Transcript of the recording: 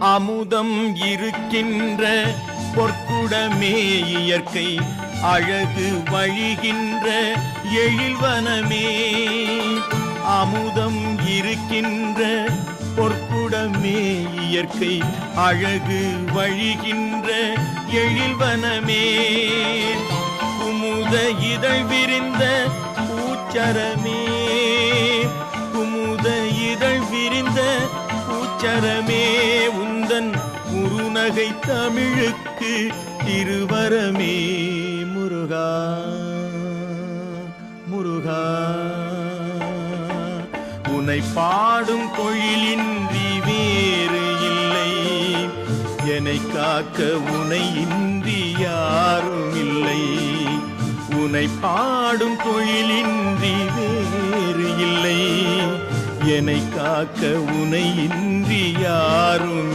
அமுதம் இருக்கின்ற பொற்குடமே இயற்கை அழகு வழிகின்ற எழில்வனமே. அமுதம் இருக்கின்ற பொற்குடமே இயற்கை அழகு வழிகின்ற எழில்வனமே. குமுத இதழ் விரிந்த பூச்சரமே குமுத இதழ் விரிந்த பூச்சரமே. உந்தன் குறுநகை தமிழுக்கு திருவரமே முருகா முருகா. உனை பாடும் தொழிலின்றி வேறு இல்லை. என்னை காக்க உனை இன்றி யாரும் இல்லை. உனை பாடும் தொழிலின்றி வேறு இல்லை. என்னை காக்க உனை இன்றி